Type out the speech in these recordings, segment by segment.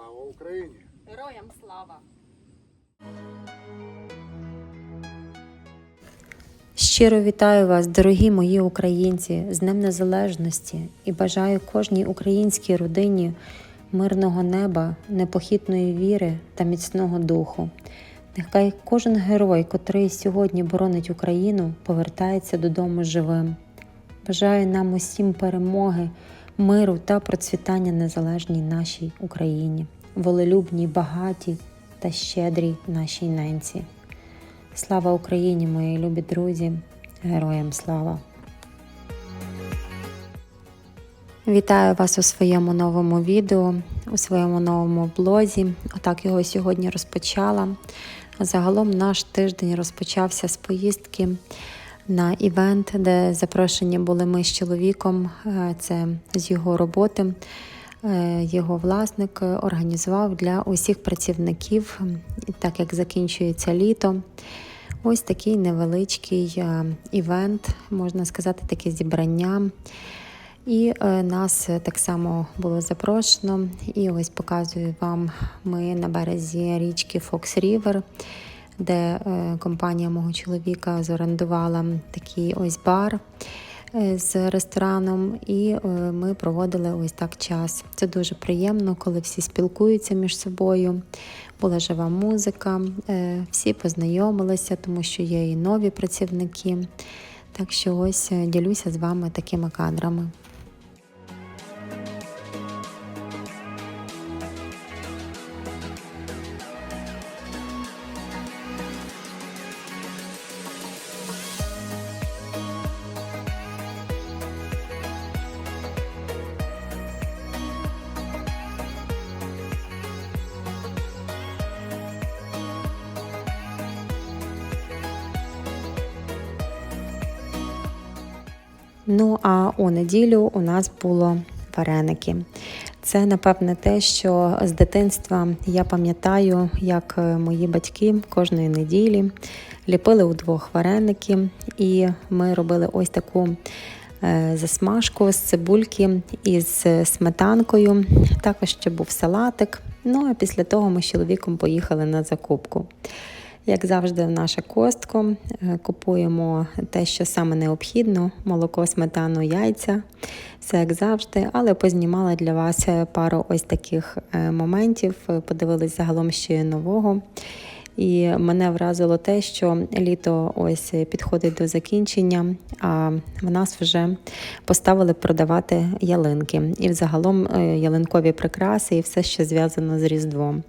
Слава Україні! Героям слава! Щиро вітаю вас, дорогі мої українці, з Днем Незалежності і бажаю кожній українській родині мирного неба, непохитної віри та міцного духу. Нехай кожен герой, котрий сьогодні боронить Україну, повертається додому живим. Бажаю нам усім перемоги, миру та процвітання незалежній нашій Україні, волелюбній, багатій та щедрій нашій ненці. Слава Україні, мої любі друзі! Героям слава! Вітаю вас у своєму новому відео, у своєму новому блозі. Отак його сьогодні розпочала. Загалом наш тиждень розпочався з поїздки на івент, де запрошені були ми з чоловіком. Е, Це з його роботи. Е, Його власник організував для усіх працівників, так як закінчується літо. Ось такий невеличкий е, івент, можна сказати, таке зібрання. І е, нас так само було запрошено. І ось показую вам ми на березі річки Фокс Рівер, де е, компанія мого чоловіка зорендувала такий ось бар е, з рестораном, і е, ми проводили ось так час. Це дуже приємно, коли всі спілкуються між собою. Була жива музика, всі познайомилися, тому що є і нові працівники. Так що ось ділюся з вами такими кадрами. Ну а у неділю у нас було вареники. Це, напевне, те, що з дитинства я пам'ятаю, як е, мої батьки кожної неділі ліпили удвох вареники, і ми робили ось таку е, засмажку з цибульки із сметанкою. Також ще був салатик. Ну а після того ми з чоловіком поїхали на закупку. Як завжди, в наше костко е, купуємо те, що саме необхідно: молоко, сметану, яйця. Все як завжди, але познімала для вас пару ось таких е, моментів. Подивились загалом ще нового. І мене вразило те, що літо ось підходить до закінчення, а в нас вже поставили продавати ялинки. І взагалом е, ялинкові прикраси і все, що зв'язано з Різдвом.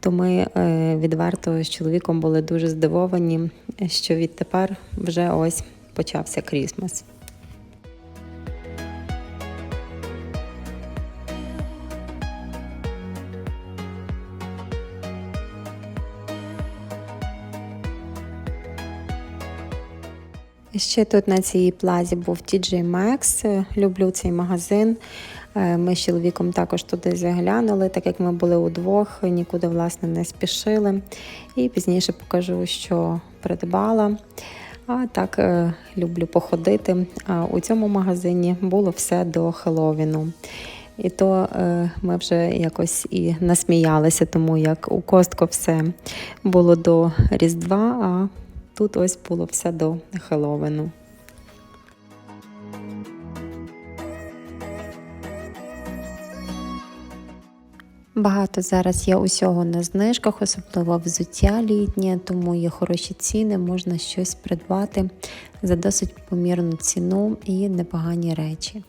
То ми е, відверто з чоловіком були дуже здивовані, що відтепер вже ось почався Крісмас. Ще тут на цій плазі був TJ Maxx. Люблю цей магазин. Е, Ми з чоловіком також туди заглянули, так як ми були удвох, нікуди власне не спішили. І пізніше покажу, що придбала. А так е, люблю походити. А у цьому магазині було все до Хеллоуіну. І то е, ми вже якось і насміялися, тому як у Костко все було до Різдва, а тут ось було все до Хеллоуіну. Багато зараз є усього на знижках, особливо взуття літнє, тому є хороші ціни, можна щось придбати за досить помірну ціну і непогані речі.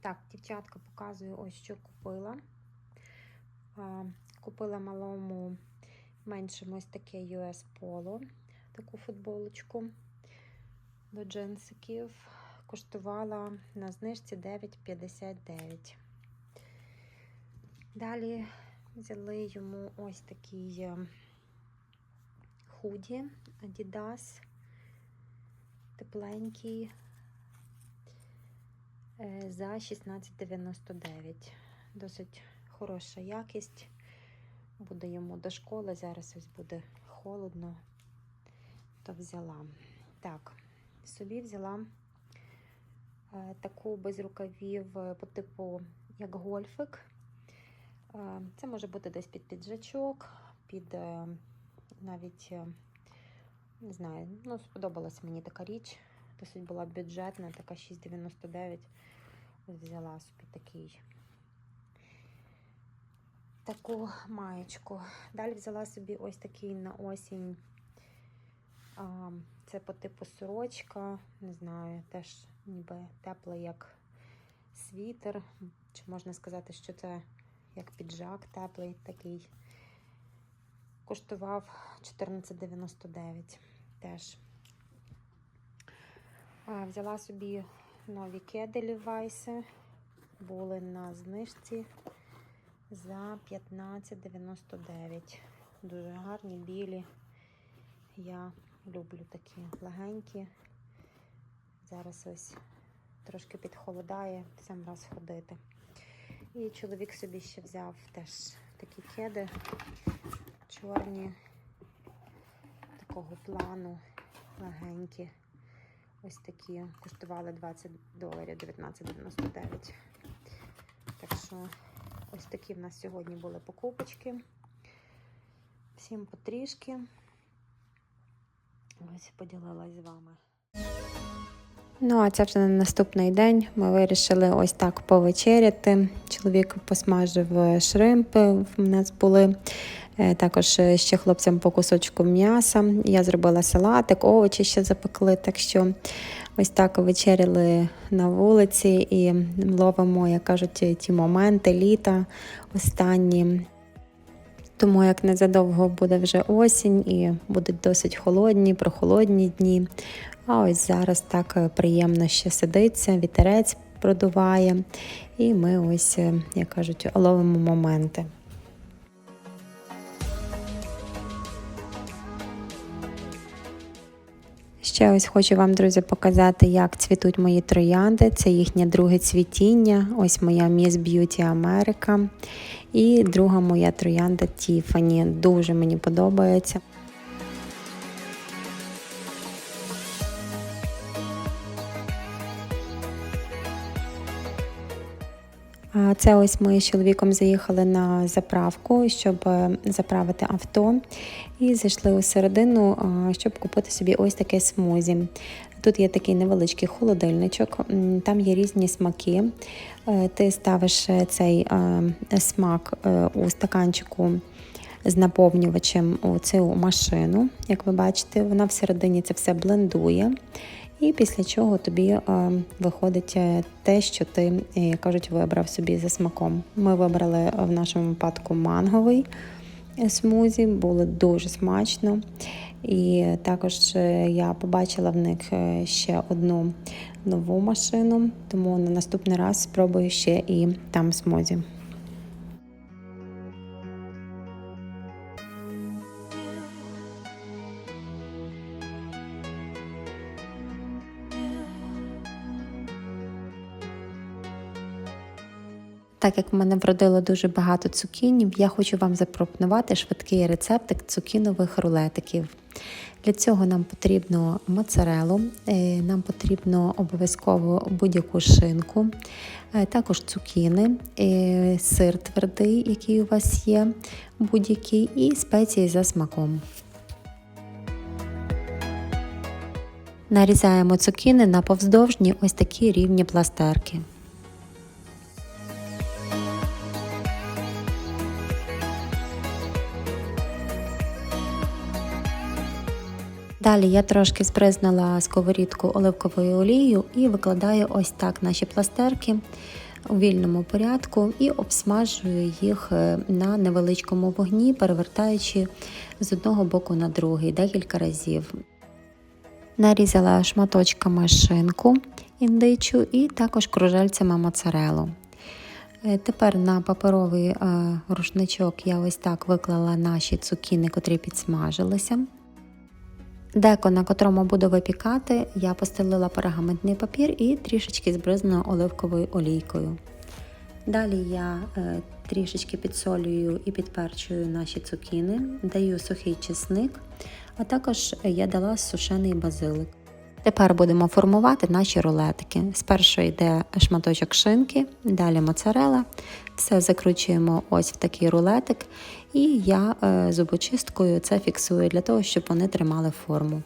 Так, дівчатка, показую ось що купила. Купила малому меншому ось таке US Polo, таку футболочку до джинсиків. Коштувала на знижці 9,59. Далі взяли йому ось такий е, худі Adidas, тепленький е, за 16,99. Досить хороша якість. Буде йому до школи. Зараз ось буде холодно, то взяла. Так, собі взяла е, таку без рукавів е, по типу як гольфик. Е, Це може бути десь під піджачок, під навіть, не знаю, ну, сподобалася мені така річ. Досить була бюджетна, така 6,99. Взяла собі такий. Таку маєчку. Далі взяла собі ось такий на осінь. Це по типу сорочка, не знаю, теж ніби теплий, як світер. Чи можна сказати, що це як піджак теплий такий. Коштував 14,99 теж. Взяла собі нові кеди Лівайси. Були на знижці за 15,99. Дуже гарні, білі. Я люблю такі легенькі. Зараз ось трошки підхолодає, сам раз ходити. І чоловік собі ще взяв теж такі кеди чорні, такого плану, легенькі. Ось такі коштували 20 доларів 19,99. Так що ось такі в нас сьогодні були покупочки. Всім потрішки. Ось поділилась з вами. Ну, а це вже на наступний день. Ми вирішили ось так повечеряти. Чоловік посмажив е, шримпи. В нас були Е, також е, ще хлопцям по кусочку м'яса. Я зробила салатик, овочі ще запекли. Так що ось так вечеряли на вулиці і ловимо, як кажуть, ті моменти літа останні. Тому як незадовго буде вже осінь і будуть досить холодні, прохолодні дні. А ось зараз так приємно ще сидиться, вітерець продуває, і ми ось, як кажуть, ловимо моменти. Ще ось хочу вам, друзі, показати, як цвітуть мої троянди. Це їхнє друге цвітіння. Ось моя Miss Beauty Америка. І друга моя троянда Тіфані. Дуже мені подобається. Це ось ми з чоловіком заїхали на заправку, щоб е, заправити авто, і зайшли у середину, щоб купити собі ось таке смузі. Тут є такий невеличкий холодильничок, там є різні смаки. Е, Ти ставиш е, цей смак у стаканчику з наповнювачем у цю машину. Як ви бачите, вона всередині це все блендує. І після чого тобі е, виходить е, те, що ти, е, кажуть, вибрав собі за смаком. Ми вибрали в нашому випадку манговий смузі, було дуже смачно. І також я побачила в них ще одну нову машину, тому на наступний раз спробую ще і там смузі. Так як в мене вродило дуже багато цукінів, я хочу вам запропонувати швидкий рецептик цукінових рулетиків. Для цього нам потрібно моцарелу, е, нам потрібно обов'язково будь-яку шинку, е, також цукіни, е, сир твердий, який у вас є, будь-який, і спеції за смаком. Нарізаємо цукіни на повздовжні ось такі рівні пластерки. Далі я трошки збризнула сковорідку оливковою олією і викладаю ось так наші пластерки у вільному порядку і обсмажую їх е, на невеличкому вогні, перевертаючи з одного боку на другий декілька разів. Нарізала шматочками шинку індичу і також кружельцями моцарелу. Е, Тепер на паперовий е, рушничок я ось так виклала наші цукіни, котрі підсмажилися. Деко, на котрому буду випікати, я постелила пергаментний папір і трішечки збризнула оливковою олійкою. Далі я е, Трішечки підсолюю і підперчую наші цукіни, даю сухий чесник, а також я дала сушений базилик. Тепер будемо формувати наші рулетики. Спершу йде шматочок шинки, далі моцарела. Все закручуємо ось в такий рулетик, і я е, зубочисткою це фіксую для того, щоб вони тримали форму.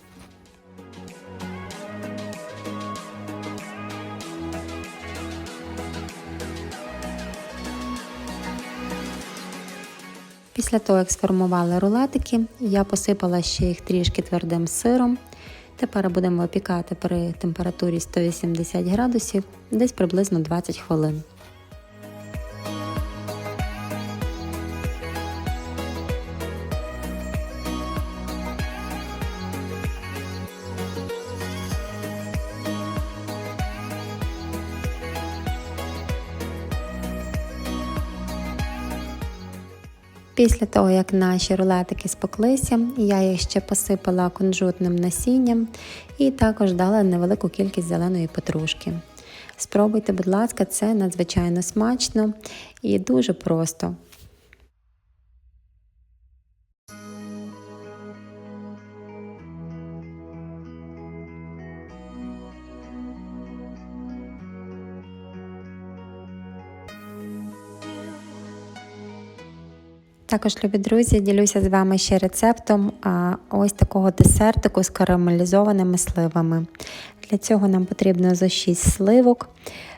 Після того, як сформували рулетики, я посипала ще їх трішки твердим сиром. Тепер будемо випікати при температурі 180 градусів десь приблизно 20 хвилин. Після того, як наші рулетики спеклися, я їх ще посипала кунжутним насінням і також дала невелику кількість зеленої петрушки. Спробуйте, будь ласка, це надзвичайно смачно і дуже просто. Також, любі друзі, ділюся з вами ще рецептом ось такого десертику з карамелізованими сливами. Для цього нам потрібно за 6 сливок,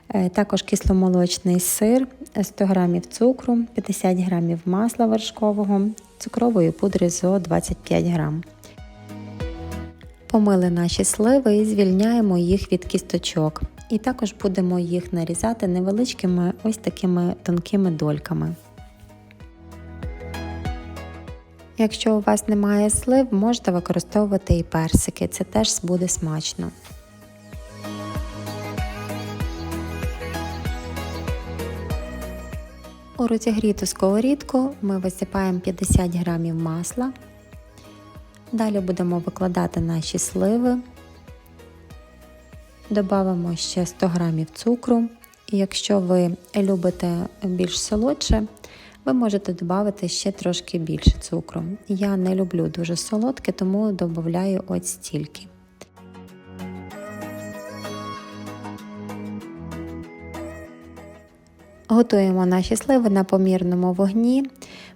е, також кисломолочний сир, 100 г цукру, 50 г масла вершкового, цукрової пудри зо 25 г. Помили наші сливи і звільняємо їх від кісточок. І також будемо їх нарізати невеличкими ось такими тонкими дольками. Якщо у вас немає слив, можете використовувати і персики, це теж буде смачно. У розігріту сковорідку ми висипаємо 50 г масла. Далі будемо викладати наші сливи, додамо ще 100 г цукру. Якщо ви любите більш солодше, ви можете додати ще трошки більше цукру. Я не люблю дуже солодке, тому додаю ось стільки. Готуємо наші сливи на помірному вогні,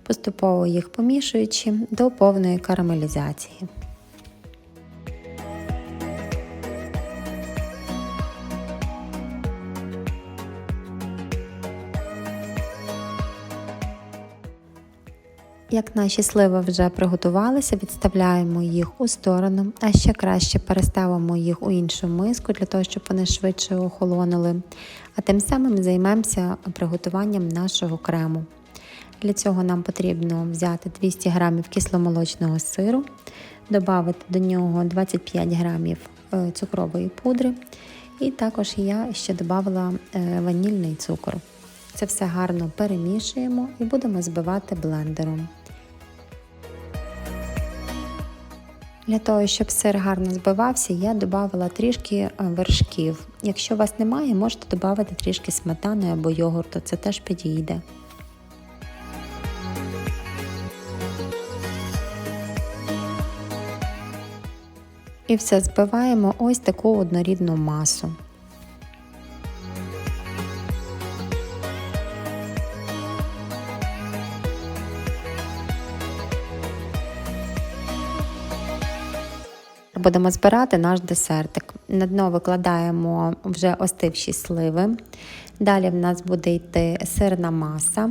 поступово їх помішуючи до повної карамелізації. Як наші сливи вже приготувалися, відставляємо їх у сторону, а ще краще переставимо їх у іншу миску для того, щоб вони швидше охолонули. А тим самим займемося приготуванням нашого крему. Для цього нам потрібно взяти 200 г кисломолочного сиру, додати до нього 25 г е, цукрової пудри, і також я ще додала е, ванільний цукор. Це все гарно перемішуємо і будемо збивати блендером. Для того, щоб сир гарно збивався, я додавала трішки е, вершків. Якщо у вас немає, можете додати трішки сметани або йогурту, це теж підійде. І все збиваємо ось таку однорідну масу. Будемо збирати наш десертик. На дно викладаємо вже остивші сливи. Далі в нас буде йти сирна маса,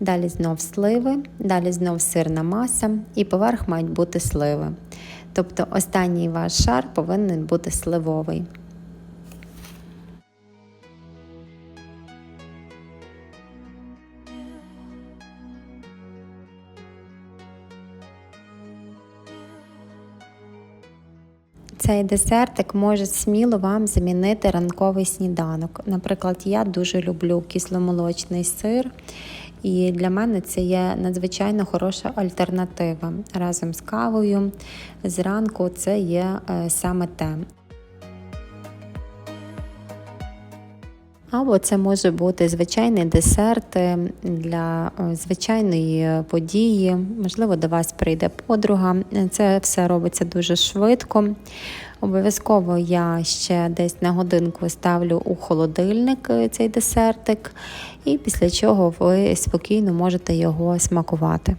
далі знов сливи, далі знов сирна маса і поверх мають бути сливи. Тобто останній ваш шар повинен бути сливовий. Цей десертик може сміло вам замінити ранковий сніданок. Наприклад, я дуже люблю кисломолочний сир, і для мене це є надзвичайно хороша альтернатива. Разом з кавою зранку це є е, саме те. Або це може бути звичайний десерт е, для е, звичайної події. Можливо, до вас прийде подруга. Це все робиться дуже швидко. Обов'язково я ще десь на годинку ставлю у холодильник е, цей десертик, і після чого ви спокійно можете його смакувати.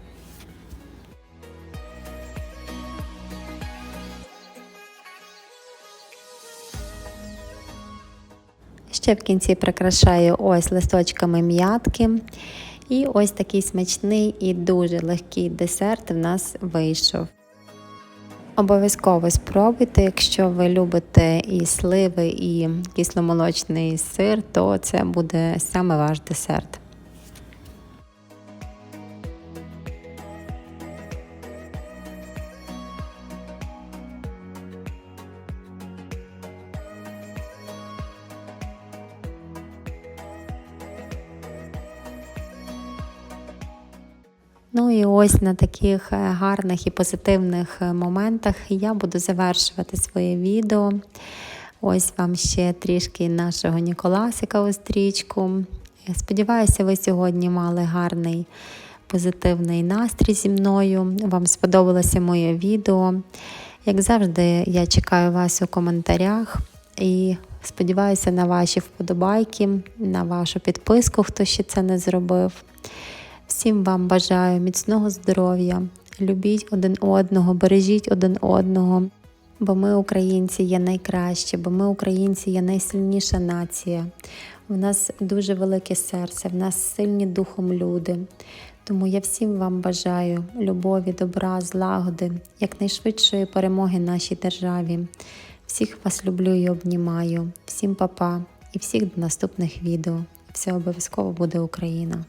Ще в кінці прикрашаю ось листочками м'ятки. І ось такий смачний і дуже легкий десерт в нас вийшов. Обов'язково спробуйте, якщо ви любите і сливи, і кисломолочний сир, то це буде саме ваш десерт. Ось на таких е, гарних і позитивних е, моментах я буду завершувати своє відео. Ось вам ще трішки нашого Ніколасика у стрічку. Сподіваюся, ви сьогодні мали гарний позитивний настрій зі мною. Вам сподобалося моє відео. Як завжди, я чекаю вас у коментарях і сподіваюся на ваші вподобайки, на вашу підписку, хто ще це не зробив. Всім вам бажаю міцного здоров'я, любіть один одного, бережіть один одного, бо ми, українці, є найкращі, бо ми, українці, є найсильніша нація. У нас дуже велике серце, в нас сильні духом люди. Тому я всім вам бажаю любові, добра, злагоди, якнайшвидшої перемоги нашій державі. Всіх вас люблю і обнімаю, всім папа і всіх до наступних відео. Все обов'язково буде Україна.